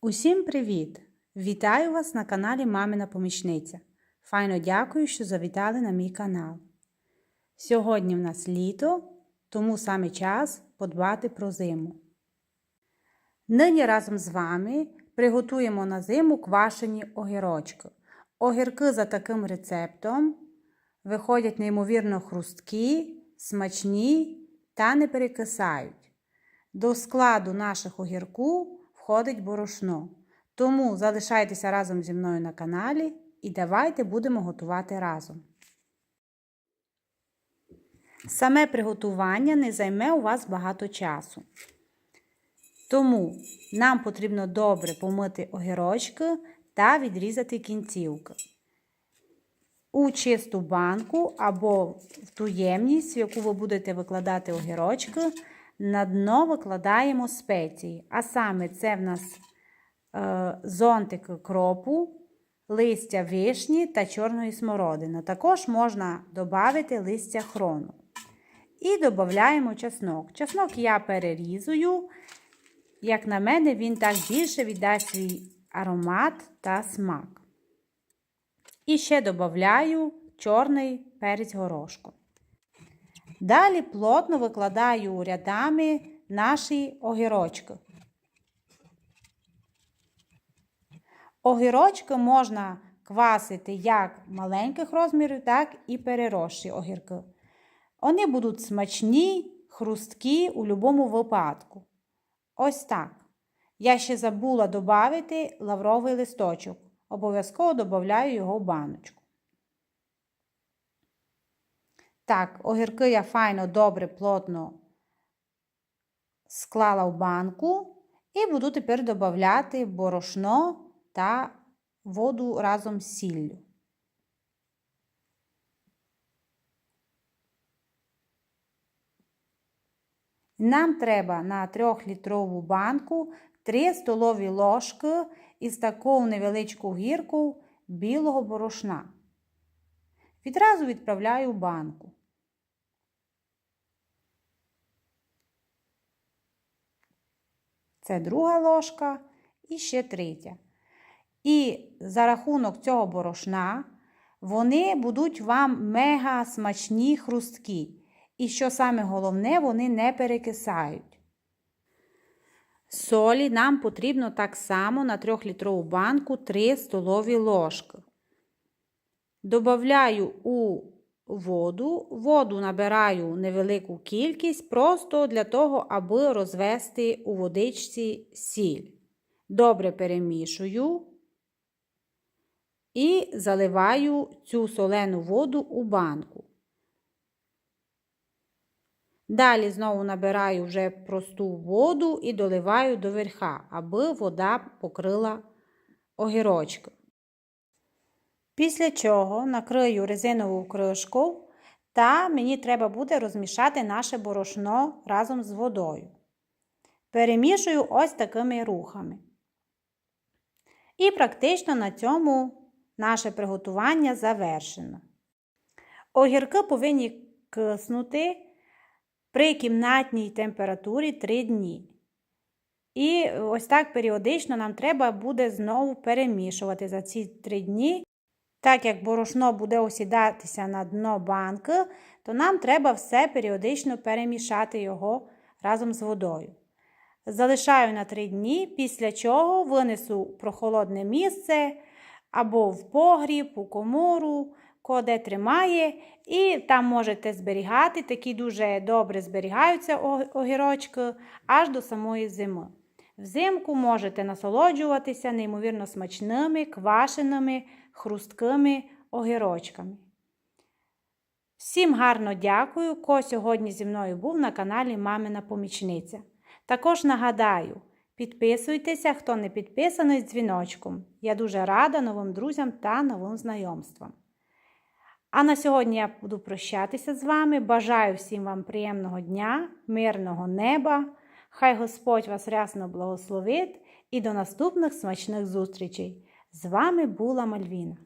Усім привіт! Вітаю вас на каналі Мамина Помічниця. Файно дякую, що завітали на мій канал. Сьогодні в нас літо, тому саме час подбати про зиму. Нині разом з вами приготуємо на зиму квашені огірочки. Огірки за таким рецептом виходять неймовірно хрусткі, смачні та не перекисають. До складу наших огірку входить борошно. Тому залишайтеся разом зі мною на каналі і давайте будемо готувати разом. Саме приготування не займе у вас багато часу. Тому нам потрібно добре помити огірочки та відрізати кінцівки. У чисту банку або в ту ємність, в яку ви будете викладати огірочки, на дно викладаємо спеції. А саме це в нас е, зонтик кропу, листя вишні та чорної смородини. Також можна додати листя хрону. І додаємо чеснок. Чеснок я перерізую. Як на мене, він так більше віддасть свій аромат та смак. І ще додаю чорний перець горошку. Далі плотно викладаю рядами наші огірочки. Огірочки можна квасити як маленьких розмірів, так і переросші огірки. Вони будуть смачні, хрусткі у будь-якому випадку. Ось так. Я ще забула додати лавровий листочок. Обов'язково додаю його в баночку. Так, огірки я файно добре, плотно склала в банку і буду тепер додати борошно та воду разом з сіллю. Нам треба на 3-літрову банку 3 столові ложки із таку невеличку гірку білого борошна. Відразу відправляю в банку. Це друга ложка і ще третя. І за рахунок цього борошна вони будуть вам мега смачні хрусткі. І що саме головне, вони не перекисають. Солі нам потрібно так само на 3-літрову банку 3 столові ложки. Добавляю у воду. Воду набираю невелику кількість, просто для того, аби розвести у водичці сіль. Добре перемішую і заливаю цю солену воду у банку. Далі знову набираю вже просту воду і доливаю до верха, аби вода покрила огірочки. Після чого накрию резинову кришку та мені треба буде розмішати наше борошно разом з водою. Перемішую ось такими рухами. І практично на цьому наше приготування завершено. Огірки повинні киснути при кімнатній температурі 3 дні. І ось так періодично нам треба буде знову перемішувати за ці 3 дні. Так як борошно буде осідатися на дно банки, то нам треба все періодично перемішати його разом з водою. Залишаю на 3 дні, після чого винесу в прохолодне місце або в погріб, у комору, коде тримає, і там можете зберігати, такі дуже добре зберігаються огірочки аж до самої зими. Взимку можете насолоджуватися неймовірно смачними, квашеними, хрусткими огірочками. Всім гарно дякую, ко сьогодні зі мною був на каналі Мамина Помічниця. Також нагадаю, підписуйтеся, хто не підписаний з дзвіночком. Я дуже рада новим друзям та новим знайомствам. А на сьогодні я буду прощатися з вами. Бажаю всім вам приємного дня, мирного неба. Хай Господь вас рясно благословить і до наступних смачних зустрічей. З вами була Мальвіна.